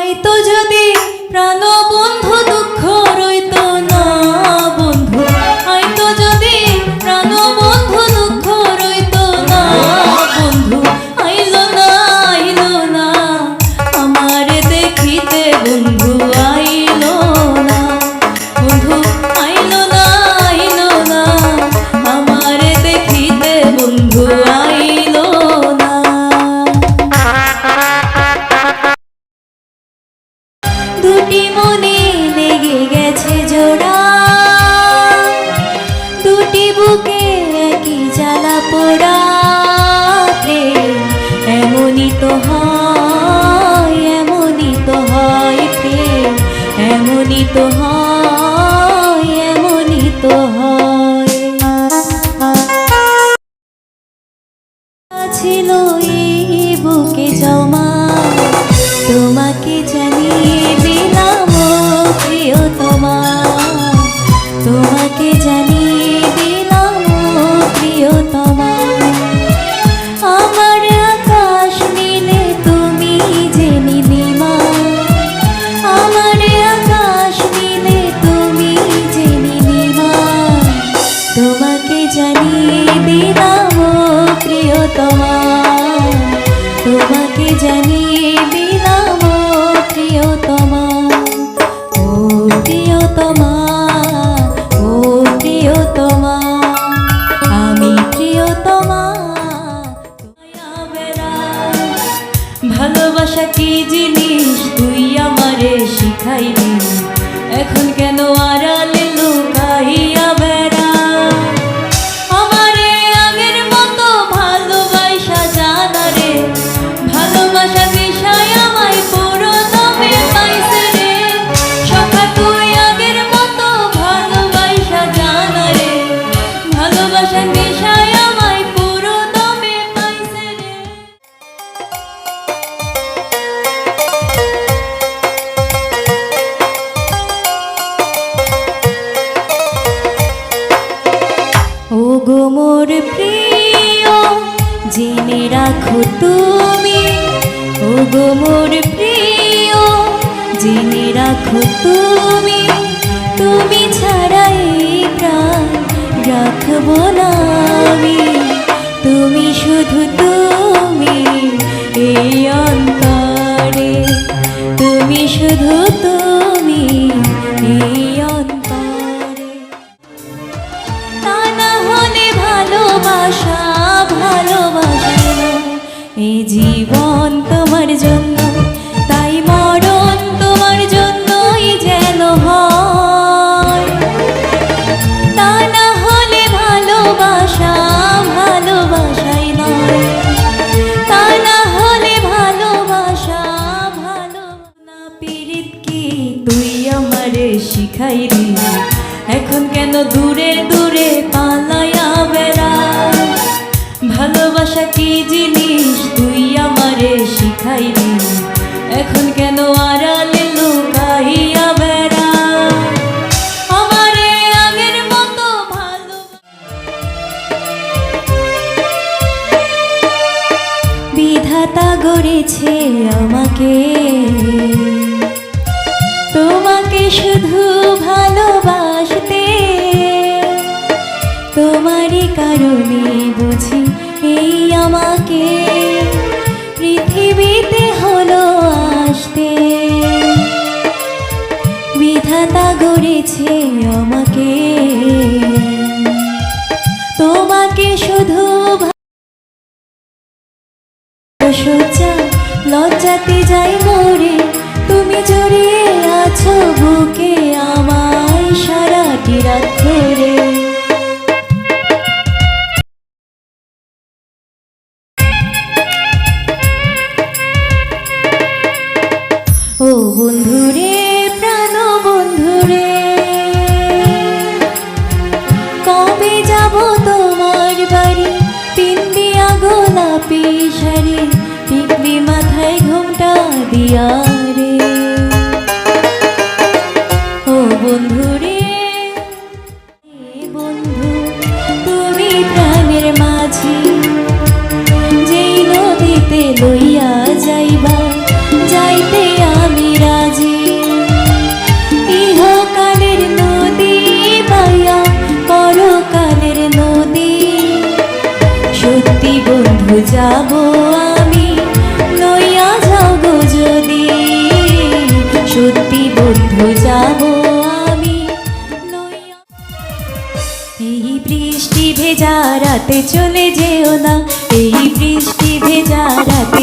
আইতো যদি প্রাণ বন্ধু দুঃখ রইত ছিল এই বুকে জমা। তোমাকে জানিয়ে দিলাম ও প্রিয়তমা তোমাকে জানিয়ে দিলাম ও প্রিয়তমা আমার আকাশ নীলে তুমি যে নীলিমা। আমার আকাশ নীলে তুমি যে নীলিমা। তোমাকে জানিয়ে দিলাম প্রিয়তমা তোমাকে জানিয়ে জেনে রাখো তুমি তুমি ছাড়াই প্রাণ রাখব না আমি তুমি শুধু তুমি এই অন্তরে, তুমি শুধু তুমি এই অন্তরে তা না হলে ভালোবাসা ভালোবাসা। এই জীবন তোমার জন্য দূরে দূরে পালাইয়া বেড়া। ভালোবাসা কি জিনিস? তুই আমারে শিখাইলি এখন কেন বিধাতা গড়েছে আমাকে। তোমাকে শুধু ভালোবাসতে কারণে বুঝি এই আমাকে পৃথিবীতে হলো আসতে। বিধাতা গড়েছে আমাকে। তোমাকে শুধু ভা- সোজা লজ্জাতে যাই মোরে। তুমি জড়িয়ে আছো বুকে আমায় সারাটি রাত রে ও বন্ধুরে রাতে চলে যেও না এই বৃষ্টি ভেজা রাতে।